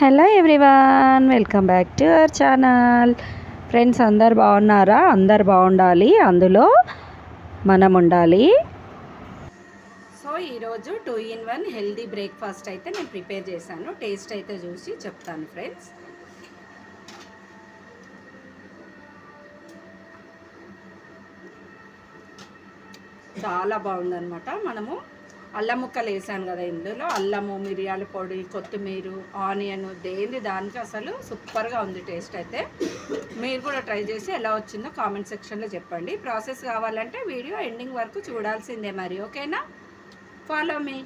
Hello everyone welcome back to our channel. Friends అందరు బాగున్నారా? అందరు బాగుండాలి. అందులో మనం ఉండాలి. సో ఈరోజు two in one healthy breakfast అయితే నేను ప్రిపేర్ చేశాను. టేస్ట్ అయితే చూసి చెప్తాను ఫ్రెండ్స్. చాలా బాగుందన్నమాట మనము. అల్లం ముక్కలు వేసాను కదా ఇందులో. అల్లము మిరియాల పొడి కొత్తిమీర ఆనియన్ దేని దానికి అసలు సూపర్గా ఉంది టేస్ట్ అయితే. మీరు కూడా ట్రై చేసి ఎలా వచ్చిందో కామెంట్ సెక్షన్లో చెప్పండి. ప్రాసెస్ కావాలంటే వీడియో ఎండింగ్ వరకు చూడాల్సిందే మరి ఓకేనా? Follow me.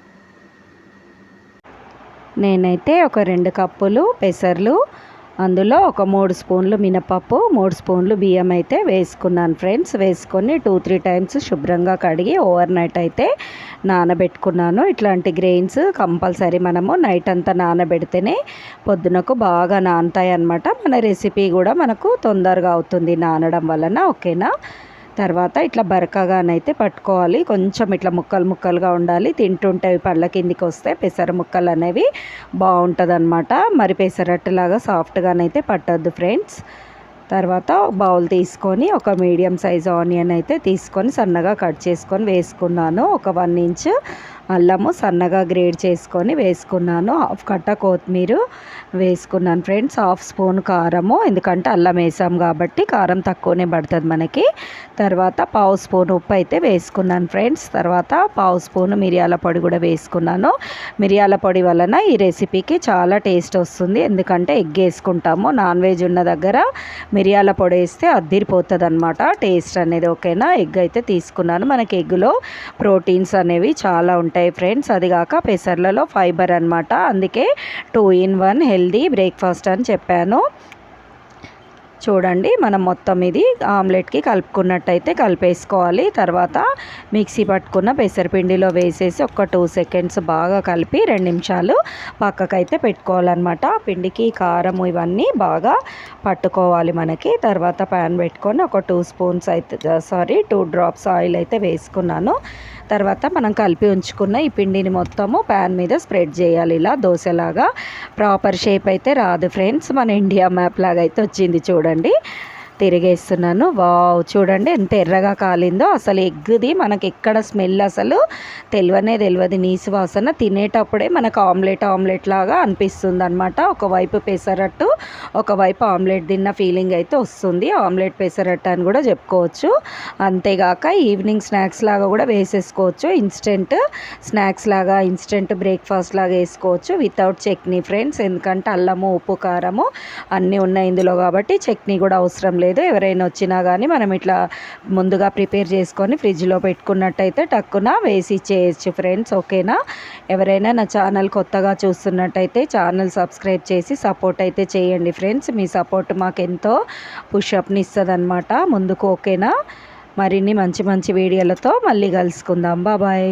నేనైతే ఒక రెండు కప్పులు పెసర్లు అందులో ఒక మూడు స్పూన్లు మినపప్పు మూడు స్పూన్లు బియ్యం అయితే వేసుకున్నాను ఫ్రెండ్స్. వేసుకొని టూ త్రీ టైమ్స్ శుభ్రంగా కడిగి ఓవర్ నైట్ అయితే నానబెట్టుకున్నాను. ఇట్లాంటి గ్రెయిన్స్ కంపల్సరీ మనము నైట్ అంతా నానబెడితేనే పొద్దునకు బాగా నానతాయి అన్నమాట మన రెసిపీ కూడా మనకు తొందరగా అవుతుంది నానడం వలన ఓకేనా? తర్వాత ఇట్లా బరకగానైతే పట్టుకోవాలి. కొంచెం ఇట్లా ముక్కలు ముక్కలుగా ఉండాలి. తింటుంటే పళ్ళ కిందికి వస్తే పెసర ముక్కలు అనేవి బాగుంటుంది అనమాట మరి పెసరట్టులాగా సాఫ్ట్గానైతే పట్టద్దు ఫ్రెండ్స్ తర్వాత బౌల్ తీసుకొని ఒక మీడియం సైజ్ ఆనియన్ అయితే తీసుకొని సన్నగా కట్ చేసుకొని వేసుకున్నాను. ఒక వన్ ఇంచ్ అల్లము సన్నగా గ్రేడ్ చేసుకొని వేసుకున్నాను. హాఫ్ కట్ట కొత్తిమీర వేసుకున్నాను ఫ్రెండ్స్. హాఫ్ స్పూన్ కారము ఎందుకంటే అల్లం వేసాం కాబట్టి కారం తక్కువనే పడుతుంది మనకి. తర్వాత పావు స్పూన్ ఉప్పు అయితే వేసుకున్నాను ఫ్రెండ్స్. తర్వాత పావు స్పూన్ మిరియాల పొడి కూడా వేసుకున్నాను. మిరియాల పొడి వలన ఈ రెసిపీకి చాలా టేస్ట్ వస్తుంది. ఎందుకంటే ఎగ్ వేసుకుంటాము. నాన్ వెజ్ ఉన్న దగ్గర మిరియాల పొడి వేస్తే అద్దిరిపోతుంది అనమాట టేస్ట్ అనేది ఓకేనా? ఎగ్ అయితే తీసుకున్నాను. మనకి ఎగ్లో ప్రోటీన్స్ అనేవి చాలా ఉంటాయి ఫ్రెండ్స్. అది కాక పెసర్లలో ఫైబర్ అనమాట అందుకే two in one healthy breakfast అని చెప్పాను. చూడండి మనం మొత్తం ఇది ఆమ్లెట్కి కలుపుకున్నట్టయితే కలిపేసుకోవాలి. తర్వాత మిక్సీ పట్టుకున్న పెసరపిండిలో వేసేసి ఒక టూ సెకండ్స్ బాగా కలిపి రెండు నిమిషాలు పక్కకైతే పెట్టుకోవాలన్నమాట. పిండికి కారం ఇవన్నీ బాగా పట్టుకోవాలి మనకి. తర్వాత ప్యాన్ పెట్టుకొని ఒక టూ స్పూన్స్ అయితే సారీ టూ డ్రాప్స్ ఆయిల్ అయితే వేసుకున్నాను. తర్వాత మనం కలిపి ఉంచుకున్న ఈ పిండిని మొత్తము ప్యాన్ మీద స్ప్రెడ్ చేయాలి. ఇలా దోశలాగా ప్రాపర్ షేప్ అయితే రాదు ఫ్రెండ్స్. మన ఇండియా మ్యాప్ లాగా అయితే వచ్చింది చూడండి. అండి. తిరిగేస్తున్నాను. వావ్ చూడండి ఎంత ఎర్రగా కాలిందో. అసలు ఎగ్గుది మనకి ఎక్కడ స్మెల్ అసలు తెలివనే తెలియదు నీసు వాసన తినేటప్పుడే మనకు ఆమ్లెట్ ఆమ్లెట్ లాగా అనిపిస్తుంది అనమాట ఒకవైపు పెసరట్టు ఒకవైపు ఆమ్లెట్ తిన్న ఫీలింగ్ అయితే వస్తుంది. ఆమ్లెట్ పెసరట్టు అని కూడా చెప్పుకోవచ్చు. అంతేగాక ఈవినింగ్ స్నాక్స్ లాగా కూడా వేసేసుకోవచ్చు. ఇన్స్టెంట్ స్నాక్స్ లాగా ఇన్స్టెంట్ బ్రేక్ఫాస్ట్ లాగా వేసుకోవచ్చు. Without chutney friends. ఎందుకంటే అల్లము ఉప్పు కారము అన్నీ ఉన్నాయి ఇందులో కాబట్టి చట్నీ కూడా అవసరం లేదు. లేదు. ఎవరైనా వచ్చినా కానీ మనం ఇట్లా ముందుగా ప్రిపేర్ చేసుకొని ఫ్రిడ్జ్లో పెట్టుకున్నట్టయితే టక్కున వేసి చేయొచ్చు ఫ్రెండ్స్. ఓకేనా? ఎవరైనా నా ఛానల్ కొత్తగా చూస్తున్నట్టయితే ఛానల్ సబ్స్క్రైబ్ చేసి సపోర్ట్ అయితే చేయండి ఫ్రెండ్స్. మీ సపోర్ట్ మాకు ఎంతో పుషప్ని ఇస్తుందన్నమాట. ముందుకు ఓకేనా? మరిన్ని మంచి మంచి వీడియోలతో మళ్ళీ కలుసుకుందాం. బాబాయ్